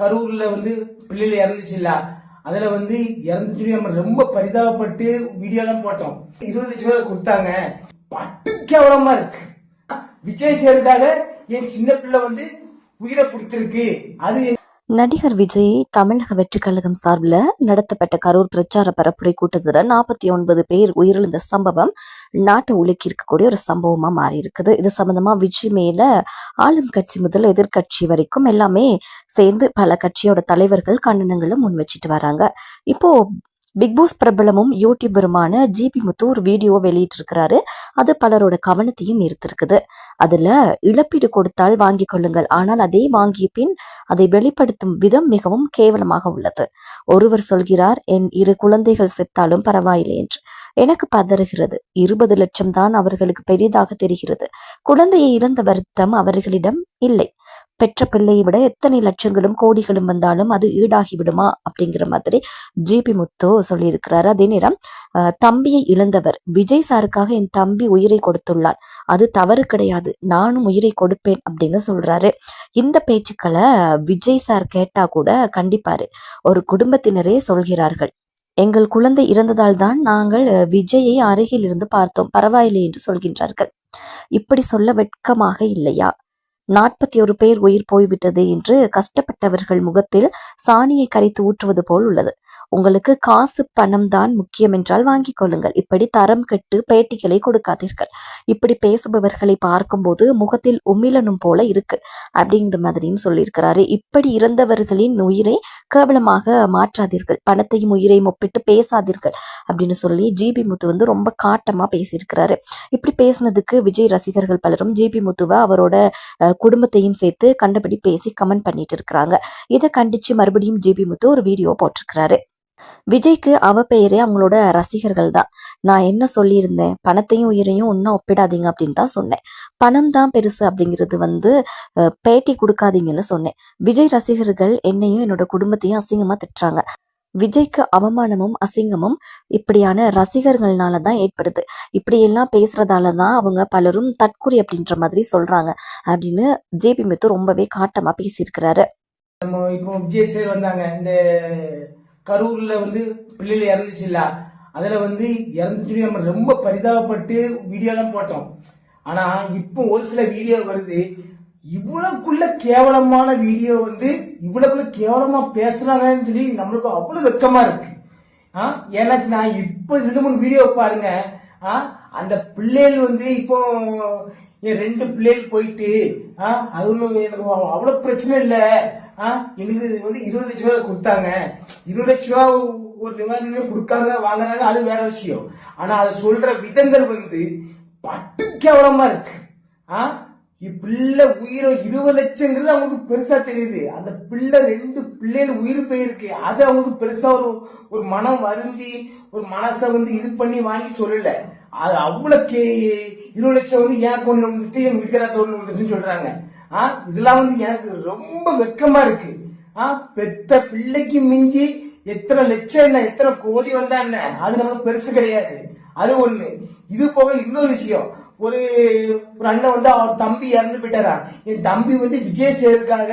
கரூர்ல வந்து பிள்ளைகள் இறந்துச்சுல்ல அதுல வந்து இறந்துச்சு நம்ம ரொம்ப பரிதாபப்பட்டு வீடியோலாம் போட்டோம். இருபது லட்சம் ரூபாய் கொடுத்தாங்க. பட்டு கேவலமா இருக்கு. விஜய் சேருக்காக என் சின்ன பிள்ளை வந்து உயிரை கொடுத்துருக்கு. அது நடிகர் விஜய் தமிழக வெற்றிக் கழகம் சார்பில் நடத்தப்பட்ட கரூர் பிரச்சார பரப்புரை கூட்டத்தில் நாற்பத்தி ஒன்பது பேர் உயிரிழந்த சம்பவம் நாட்டை உலுக்கி இருக்கக்கூடிய ஒரு சம்பவமா மாறி இருக்குது இது சம்பந்தமா விஜய் மேல ஆளும் கட்சி முதல் எதிர்கட்சி வரைக்கும் எல்லாமே சேர்ந்து பல கட்சியோட தலைவர்கள் கண்டனங்களும் முன் வச்சிட்டு வராங்க. இப்போ பிக் பாஸ் பிரபலமும் யூடியூபருமான ஜிபி முத்து ஒரு வீடியோ வெளியிட்டிருக்கிறாரு. அது பலரோட கவனத்தையும் ஈர்த்திருக்குது. அதுல இழப்பீடு கொடுத்தால் வாங்கிக் கொள்ளுங்கள். ஆனால் அதை வாங்கிய பின் அதை வெளிப்படுத்தும் விதம் மிகவும் கேவலமாக உள்ளது. ஒருவர் சொல்கிறார் என் இரு குழந்தைகள் செத்தாலும் பரவாயில்லை என்று. எனக்கு பதறுகிறது. இருபது லட்சம் தான் அவர்களுக்கு பெரிதாக தெரிகிறது. குழந்தையை இழந்த வருத்தம் அவர்களிடம் இல்லை. பெற்ற பிள்ளையை விட எத்தனை லட்சங்களும் கோடிகளும் வந்தாலும் அது ஈடாகி விடுமா அப்படிங்கிற மாதிரி ஜிபி முத்து சொல்லியிருக்கிறாரு. அதே நேரம் தம்பியை இழந்தவர். விஜய் சாருக்காக என் தம்பி உயிரை கொடுத்துள்ளான். அது தவறு கிடையாது. நானும் உயிரை கொடுப்பேன் அப்படின்னு சொல்றாரு. இந்த பேச்சுக்களை விஜய் சார் கேட்டா கூட கண்டிப்பாரு. ஒரு குடும்பத்தினரே சொல்கிறார்கள். எங்கள் குழந்தை இறந்ததால் தான் நாங்கள் விஜயை அருகில் இருந்து பார்த்தோம். பரவாயில்லை என்று சொல்கின்றார்கள். இப்படி சொல்ல வெட்கமாக இல்லையா? நாற்பத்தி ஒரு பேர் உயிர் போய்விட்டது என்று கஷ்டப்பட்டவர்கள் முகத்தில் சாணியை கரைத்து ஊற்றுவது போல் உள்ளது. உங்களுக்கு காசு பணம் தான் முக்கியம் என்றால் வாங்கிக் கொள்ளுங்கள். இப்படி தரம் கெட்டு பேட்டிகளை கொடுக்காதீர்கள். இப்படி பேசுபவர்களை பார்க்கும்போது முகத்தில் உமிழனும் போல இருக்கு அப்படிங்கிற மாதிரியும் சொல்லியிருக்கிறாரு. இப்படி இறந்தவர்களின் உயிரை கேவலமாக மாற்றாதீர்கள். பணத்தையும் உயிரையும் ஒப்பிட்டு பேசாதீர்கள் அப்படின்னு சொல்லி ஜிபி முத்து வந்து ரொம்ப காட்டமா பேசியிருக்கிறாரு. இப்படி பேசினதுக்கு விஜய் ரசிகர்கள் பலரும் ஜிபி முத்துவை அவரோட குடும்பத்தையும் சேர்த்து கண்டபடி பேசி கமெண்ட் பண்ணிட்டு இருக்கிறாங்க இதை கண்டிச்சு மறுபடியும் ஜிபி முத்து ஒரு வீடியோ போட்டிருக்கிறாரு. விஜய்க்கு அவ பெயரே அவங்களோட ரசிகர்கள் தான். நான் என்ன சொல்லியிருந்தேன்? பணத்தையும் உயிரையும் ஒன்றும் ஒப்பிடாதீங்க அப்படின்னு தான் சொன்னேன். பணம் தான் பெருசு அப்படிங்கிறது வந்து பேட்டி கொடுக்காதீங்கன்னு சொன்னேன். விஜய் ரசிகர்கள் என்னையும் என்னோட குடும்பத்தையும் அசிங்கமா திட்டுறாங்க. விஜய்க்கு அவமானமும் அசிங்கமும் இப்படியான ரசிகர்கள்னால தான் ஏற்படுது. இப்படியெல்லாம் பேசுறதால தான் அவங்க பலரும் தற்கொலை அப்படின்ற மாதிரி சொல்றாங்க அப்படின்னு ஜேபி மித்து ரொம்பவே காட்டமா பேசியிருக்கிறாரு. நம்ம இப்போ விஜய் சார் வந்தாங்க. இந்த கரூர்ல வந்து பிள்ளைகள் இறந்துச்சுல்ல அதுல வந்து இறந்துச்சு நம்ம ரொம்ப பரிதாபப்பட்டு வீடியோலாம் போட்டோம். ஆனா இப்போ ஒரு சில வீடியோ வருது. இவ்வளவுக்குள்ள கேவலமான வீடியோ வந்து இவ்வளவு கேவலமா பேசுறாங்கன்னு சொல்லி நம்மளுக்கு அவ்வளவு வெக்கமா இருக்கு. ஆ? நான் இப்போ ரெண்டு மூணு வீடியோ பாருங்க. ஆ? அந்த பிள்ளைகள் வந்து இப்போ என் ரெண்டு பிள்ளைகள் போயிட்டு ஆ? அது ஒன்றும் எனக்கு அவ்வளோ பிரச்சனை இல்லை. ஆ? எங்களுக்கு வந்து இருபது லட்ச ரூபா கொடுத்தாங்க. இருபது லட்ச ரூபா ஒரு நிவாரணம் கொடுக்காங்க வாங்குறாங்க அது வேற விஷயம். ஆனால் அதை சொல்ற விதங்கள் வந்து பட்டு கேவலமா இருக்கு. ஆ? பிள்ளை உயிரை இருபது லட்சங்கிறது அவங்களுக்கு பெருசா தெரியுது. அந்த பிள்ளை ரெண்டு பிள்ளைகள் உயிர் போயிருக்கு. அது அவங்களுக்கு பெருசா ஒரு ஒரு மனம் வருந்தி ஒரு மனசை வந்து இது பண்ணி வாங்கி சொல்லல. அது அவ்வளவு கே இருபது லட்சம் வந்து ஏன் கொண்டு வந்துட்டு என் வீட்டுக்காரர் கொண்டு வந்துட்டுன்னு சொல்றாங்க. ஆ? இதெல்லாம் வந்து எனக்கு ரொம்ப வெக்கமா இருக்கு. ஆ? பெத்த பிள்ளைக்கு மிஞ்சி எத்தனை லட்சம் என்ன எத்தனை கோடி வந்தா என்ன? அது நமக்கு பெருசு கிடையாது. அது ஒண்ணு. இது போக இன்னொரு விஷயம். ஒரு ஒரு அண்ணன் வந்து அவர் தம்பி இறந்து போயிட்டாரா? என் தம்பி வந்து விஜய் சேருக்காக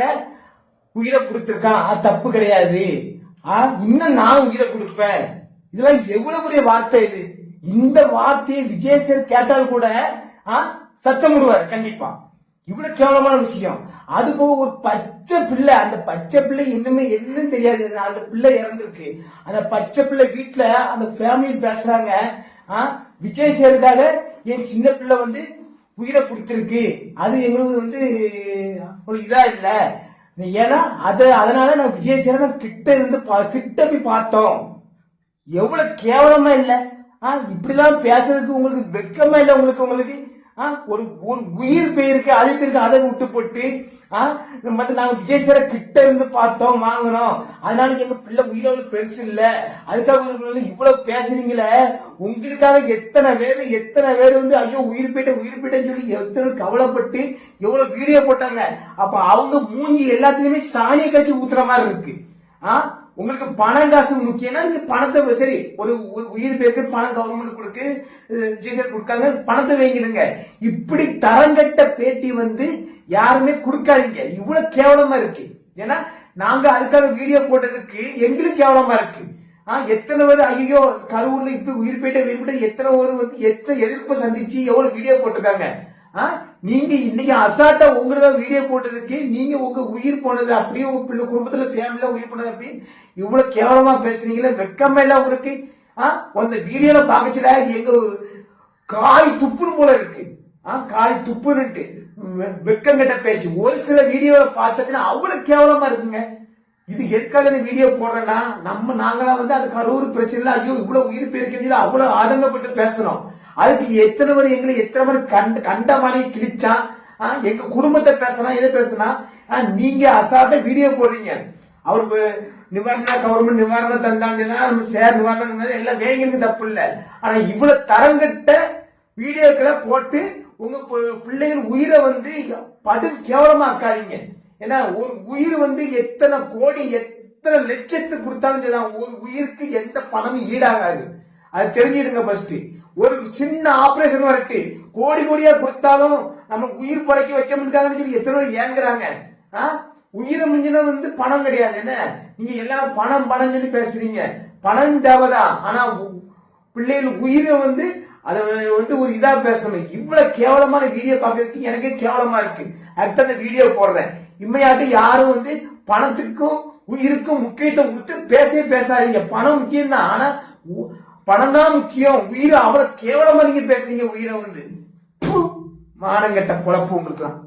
உயிரை கொடுத்துருக்கான். அது தப்பு கிடையாது. ஆ இன்னும் நான் உயிரை கொடுப்பேன். இதெல்லாம் எவ்வளவு பெரிய வார்த்தை இது? இந்த வார்த்தையை விஜய் சேர் கேட்டால் கூட ஆ சத்தம் விடுவார் கண்டிப்பா. இவ்வளவு கேவலமான விஷயம். அது போக ஒரு பச்சை பிள்ளை அந்த பச்சை பிள்ளை இன்னுமே என்னன்னு தெரியாது. அந்த பிள்ளை இறந்துருக்கு. அந்த பச்சை பிள்ளை வீட்டுல அந்த ஃபேமிலி பேசுறாங்க. விஜய் சேருக்காக என் சின்ன பிள்ளை வந்து உயிரை கொடுத்துருக்கு. அது எங்களுக்கு வந்து ஒரு இதா இல்ல. ஏன்னா அது அதனால நான் விஜய் சேர கிட்ட இருந்து பா- கிட்ட போய் பார்த்தோம். எவ்வளவு கேவலமா இல்ல. ஆ இப்படிலாம் பேசுறதுக்கு உங்களுக்கு வெக்கமா இல்ல உங்களுக்கு உங்களுக்கு? ஒரு ஒரு உயிர் போயிருக்கு அதுக்கு இருக்கு அதை விட்டு போட்டு ஆ நாங்க விஜய் சார கிட்ட இருந்து பார்த்தோம் வாங்கினோம். அதனால எங்க பிள்ளை உயிரோடு பெருசு இல்ல. அதுக்காக இவ்வளவு பேசுறீங்களே உங்களுக்காக எத்தனை பேர் எத்தனை பேர் வந்து ஐயோ உயிர் போயிட்ட உயிர் போயிட்டேன்னு சொல்லி எத்தனை கவலைப்பட்டு எவ்வளவு வீடியோ போட்டாங்க. அப்ப அவங்க மூஞ்சி எல்லாத்துலயுமே சாணியை கட்சி ஊத்துற மாதிரி இருக்கு. ஆ உங்களுக்கு பணம் காசு முக்கியம்னா நீங்க பணத்தை சரி ஒரு உயிர் பேருக்கு பணம் கவர்மெண்ட் கொடுக்கு ஜிசர் கொடுக்காங்க பணத்தை வைங்கிடுங்க. இப்படி தரங்கட்ட பேட்டி வந்து யாருமே கொடுக்காதீங்க. இவ்வளவு கேவலமா இருக்கு. ஏன்னா நாங்க அதுக்காக வீடியோ போட்டதுக்கு எங்களுக்கு கேவலமா இருக்கு. எத்தனை பேர் ஐயோ கரூர்ல இப்ப உயிர் போயிட்ட உயிர் எத்தனை பேர் வந்து எத்தனை எதிர்ப்பு சந்திச்சு எவ்வளவு வீடியோ போட்டிருக்காங்க. நீங்க இன்னைக்கு அசால்ட்டா உங்களுக்கு வீடியோ போட்டதுக்கு நீங்க உங்க உயிர் போனது அப்படியே உங்க பிள்ளை குடும்பத்துல ஃபேமிலில உயிர் போனது அப்படி? இவ்வளவு கேவலமா பேசுறீங்களே வெக்கமே இல்ல உங்களுக்கு. ஆ, அந்த வீடியோல பாக்கச்சுல எங்க காய் துப்புன்னு போல இருக்கு. ஆ, காய் துப்புன்னுட்டு. வெக்கம் கெட்ட பேச்சு. ஒரு சில வீடியோவை பார்த்தாச்சுன்னா அவ்வளவு கேவலமா இருக்குங்க. இது எதுக்காக இந்த வீடியோ போடுறேன்னா நம்ம நாங்களாம் வந்து அது கரூர் பிரச்சனைல ஐயோ இவ்வளவு உயிர் போயிருக்கீங்க அவ்வளவு ஆதங்கப்பட்டு பேசுறோம். அதுக்கு எத்தனை பேர் எங்களை எத்தனை பேர் கண்ட கண்ட மாதிரி கிழிச்சான் ஆ, எங்க குடும்பத்தை பேசலாம் இதை பேசலாம் ஆ, நீங்க அசால்ட்டா வீடியோ போடுறீங்க. அவருக்கு நிவாரண கவர்மெண்ட் நிவாரணம் தந்தாங்கன்னா நம்ம சேர் நிவாரணம் எல்லாம் வேங்களுக்கு தப்பு இல்லை. ஆனா இவ்வளவு தரங்கட்ட வீடியோக்களை போட்டு உங்க பு- பிள்ளைகள் உயிரை வந்து படு கேவலமாக்காதீங்க. ஏன்னா ஒரு உயிர் வந்து எத்தனை கோடி எத்தனை லட்சத்துக்கு கொடுத்தாலும் சரி, ஒரு உயிருக்கு எந்த பணமும் ஈடாகாது. அதை தெரிஞ்சிடுங்க ஃபர்ஸ்ட் ஒரு சின்ன ஆபரேஷன் வரட்டு கோடி கோடியா கொடுத்தாலும் நம்ம உயிர் படைக்க வைக்க முடியாதுன்னு சொல்லி எத்தனை பேர் ஏங்குறாங்க. ஆ? உயிரை மிஞ்சின வந்து பணம் கிடையாது. என்ன? நீங்க எல்லாரும் பணம் பணம் சொல்லி பேசுறீங்க. பணம் தேவைதான். ஆனா பிள்ளைகள் உயிரை வந்து அதை வந்து ஒரு இதா பேசணும். இவ்வளவு கேவலமான வீடியோ பார்க்கறதுக்கு எனக்கே கேவலமா இருக்கு. அடுத்த அந்த வீடியோ போடுறேன். இம்மையாட்டு யாரும் வந்து பணத்துக்கும் உயிருக்கும் முக்கியத்துவம் கொடுத்து பேசவே பேசாதீங்க. பணம் முக்கியம் தான் ஆனா உ- பணம் தான் முக்கியம். உயிரை அவ்வளவு கேவலமா நீங்க பேசுறீங்க உயிரை வந்து. மானங்கட்ட குழப்பம் உங்களுக்குலாம்